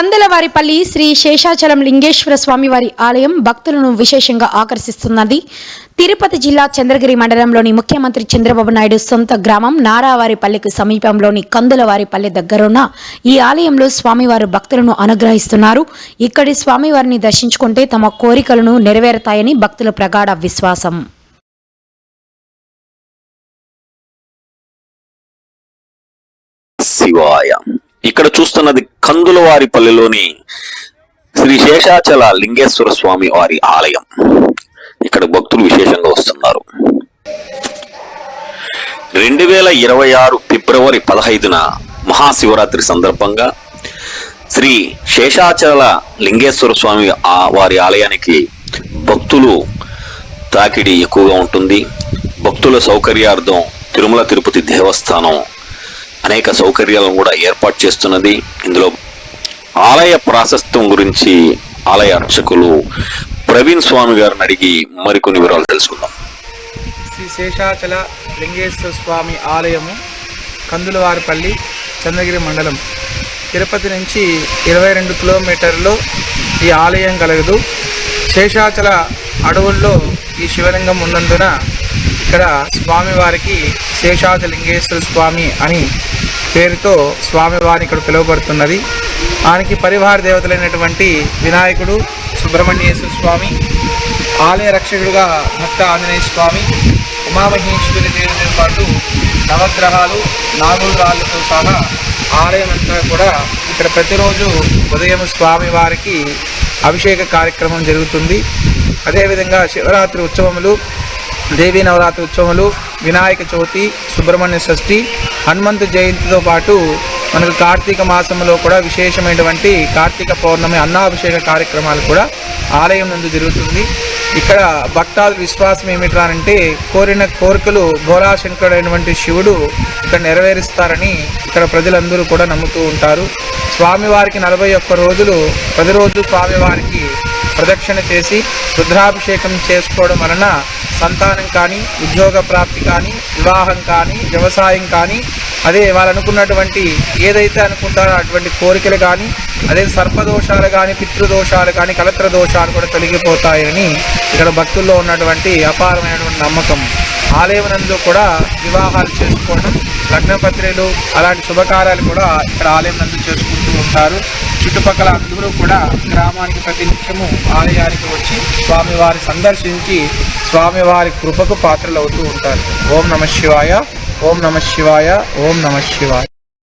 కందలవారిపల్లి శ్రీ శేషాచలం లింగేశ్వర స్వామివారి ఆలయం భక్తులను విశేషంగా ఆకర్షిస్తున్నది. తిరుపతి జిల్లా చంద్రగిరి మండలంలోని ముఖ్యమంత్రి చంద్రబాబు నాయుడు సొంత గ్రామం నారావారిపల్లికి సమీపంలోని కందులవారిపల్లి దగ్గరున్న ఈ ఆలయంలో స్వామివారు భక్తులను అనుగ్రహిస్తున్నారు. ఇక్కడి స్వామివారిని దర్శించుకుంటే తమ కోరికలను నెరవేరుతాయని భక్తుల ప్రగాఢ విశ్వాసం. శివాయ. ఇక్కడ చూస్తున్నది కందులవారిపల్లిలోని శ్రీ శేషాచల లింగేశ్వర స్వామి వారి ఆలయం. ఇక్కడ భక్తులు విశేషంగా వస్తున్నారు. రెండు వేల ఇరవై ఆరు ఫిబ్రవరి పదహైదున మహాశివరాత్రి సందర్భంగా శ్రీ శేషాచల లింగేశ్వర స్వామి ఆ వారి ఆలయానికి భక్తులు తాకిడి ఎక్కువగా ఉంటుంది. భక్తుల సౌకర్యార్థం తిరుమల తిరుపతి దేవస్థానం అనేక సౌకర్యాలను కూడా ఏర్పాటు చేస్తున్నది. ఇందులో ఆలయ ప్రాశస్త్యం గురించి ఆలయ అర్చకులు ప్రవీణ్ స్వామి గారిని అడిగి మరికొన్ని వివరాలు తెలుసుకుందాం. శ్రీ శేషాచల లింగేశ్వర స్వామి ఆలయము కందులవారిపల్లి చంద్రగిరి మండలం. తిరుపతి నుంచి ఇరవై రెండు కిలోమీటర్లు ఈ ఆలయం కలగదు. శేషాచల అడవుల్లో ఈ శివలింగం ఉన్నందున ఇక్కడ స్వామివారికి శేషాది లింగేశ్వర స్వామి అని పేరుతో స్వామివారి ఇక్కడ పిలువబడుతున్నది. ఆయనకి పరివార దేవతలైనటువంటి వినాయకుడు సుబ్రహ్మణ్యేశ్వర స్వామి ఆలయ రక్షకుడుగా భక్త ఆంజనేయ స్వామి ఉమామహేశ్వరి దేవునితో పాటు నవగ్రహాలు నాగుల రాళ్ళతో సహా ఆలయం అంతా కూడా ఇక్కడ ప్రతిరోజు ఉదయం స్వామి వారికి అభిషేక కార్యక్రమం జరుగుతుంది. అదేవిధంగా శివరాత్రి ఉత్సవములు దేవీ నవరాత్రి ఉత్సవాలు వినాయక చవితి సుబ్రహ్మణ్య షష్ఠి హనుమంతు జయంతితో పాటు మనకు కార్తీక మాసంలో కూడా విశేషమైనటువంటి కార్తీక పౌర్ణమి అన్నాభిషేక కార్యక్రమాలు కూడా ఆలయం నందు జరుగుతుంది. ఇక్కడ భక్తాదుల విశ్వాసం ఏమిట్రా అంటే కోరిన కోరికలు ఘోరాశంకరుడైనటువంటి శివుడు ఇక్కడ నెరవేరుస్తారని ఇక్కడ ప్రజలందరూ కూడా నమ్ముతూ ఉంటారు. స్వామివారికి నలభై ఒక్క రోజులు ప్రతిరోజు స్వామివారికి ప్రదక్షిణ చేసి రుద్రాభిషేకం చేసుకోవడం వలన సంతానం కానీ ఉద్యోగ ప్రాప్తి కానీ వివాహం కానీ వ్యవసాయం కానీ అదే వాళ్ళు అనుకున్నటువంటి ఏదైతే అనుకుంటారో అటువంటి కోరికలు కానీ అదే సర్పదోషాలు కానీ పితృదోషాలు కానీ కలత్ర దోషాలు కూడా తొలగిపోతాయని ఇక్కడ భక్తుల్లో ఉన్నటువంటి అపారమైనటువంటి నమ్మకం. ఆలయమునందు కూడా వివాహాలు చేసుకోవడం లగ్నపత్రికలు అలాంటి శుభకార్యాలు కూడా ఇక్కడ ఆలయం నందు చేసుకుంటూ ఉంటారు. చుట్టుపక్కల అందరూ కూడా గ్రామానికి ప్రతి నిత్యము ఆలయానికి వచ్చి స్వామివారి సందర్శించి స్వామివారి కృపకు పాత్రలు అవుతూ ఉంటారు. ఓం నమ శివాయ ఓం నమ శివాయ ఓం నమ శివాయ.